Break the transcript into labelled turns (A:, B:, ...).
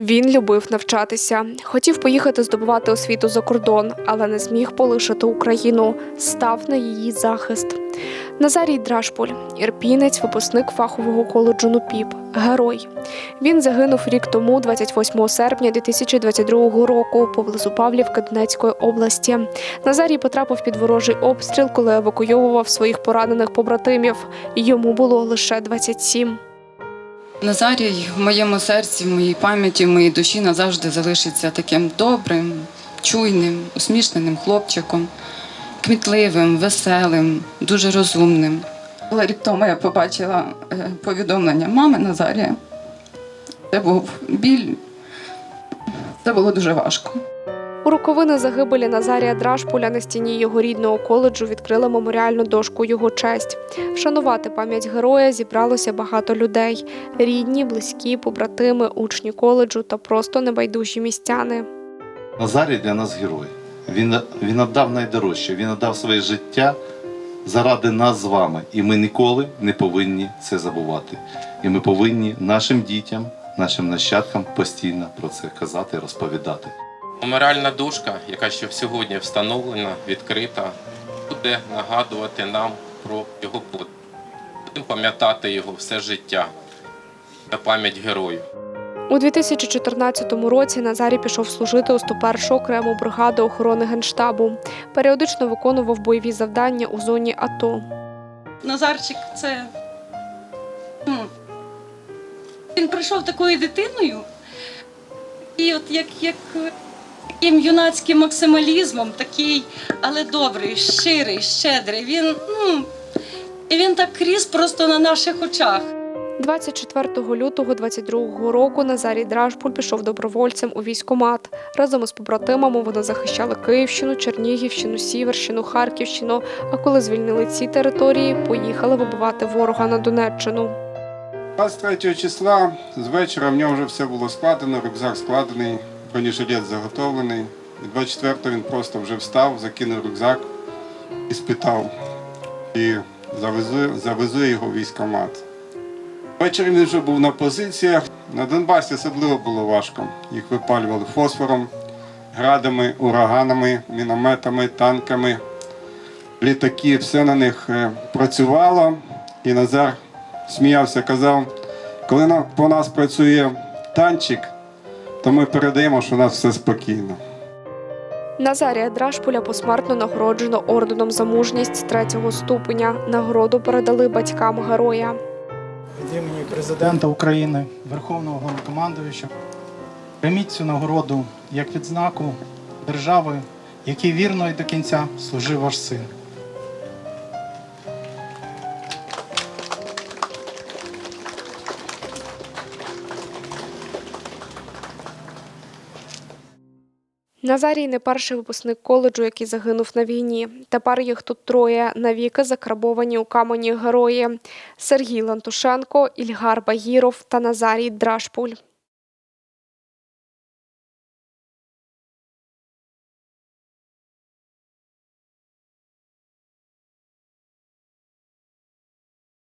A: Він любив навчатися, хотів поїхати здобувати освіту за кордон, але не зміг полишити Україну, став на її захист. Назарій Драшполь, ірпінець, випускник фахового коледжу НУПІП, герой. Він загинув рік тому, 28 серпня 2022 року, поблизу Павлівки Донецької області. Назарій потрапив під ворожий обстріл, коли евакуйовував своїх поранених побратимів. Йому було лише 27.
B: Назарій в моєму серці, в моїй пам'яті, в моїй душі назавжди залишиться таким добрим, чуйним, усмішненим хлопчиком, кмітливим, веселим, дуже розумним. Але рік тому я побачила е, повідомлення мами Назарія. Це був біль. Це було дуже важко.
A: У роковини загибелі Назарія Драшполя на стіні його рідного коледжу відкрили меморіальну дошку його честь. Вшанувати пам'ять героя зібралося багато людей: рідні, близькі, побратими, учні коледжу та просто небайдужі містяни.
C: Назарій для нас герой. Він, він віддав найдорожче, він віддав своє життя заради нас з вами. І ми ніколи не повинні це забувати. І ми повинні нашим дітям, нашим нащадкам постійно про це казати, розповідати.
D: Меморіальна дошка, яка ще сьогодні встановлена, відкрита, буде нагадувати нам про його подвиг. Будемо пам'ятати його все життя на пам'ять герою.
A: У 2014 році Назарій пішов служити у 101-му окрему бригаду охорони генштабу. Періодично виконував бойові завдання у зоні АТО.
E: Назарчик це. Ну, він прийшов такою дитиною, і от як, як таким юнацьким максималізмом, такий, але добрий, щирий, щедрий. Він, ну, і він так крізь просто на наших очах.
A: 24 лютого 22 року Назарій Дражпуль пішов добровольцем у військкомат. Разом із побратимами вони захищали Київщину, Чернігівщину, Сіверщину, Харківщину. А коли звільнили ці території, поїхали вибивати ворога на Донеччину.
F: 23 числа з вечора в нього вже все було складено, рюкзак складений, бронежилет заготовлений. І 24-го він просто вже встав, закинув рюкзак і спитав. І завезу, завезу його в військкомат. Ввечері він вже був на позиціях. На Донбасі особливо було важко. Їх випалювали фосфором, градами, ураганами, мінометами, танками, літаки, все на них е, працювало. І Назар сміявся, казав, коли по нас працює танчик, то ми передаємо, що у нас все спокійно.
A: Назарія Драшпуля посмертно нагороджено орденом за мужність третього ступеня. Нагороду передали батькам героя.
G: від імені президента України, Верховного Головнокомандуюча. Прийміть цю нагороду як відзнаку держави, якій вірно і до кінця служив ваш син.
A: Назарій не перший випускник коледжу, який загинув на війні. Тепер їх тут троє навіки закарбовані у камені герої: Сергій Лантушенко, Ільгар Багіров та Назарій Драшпуль.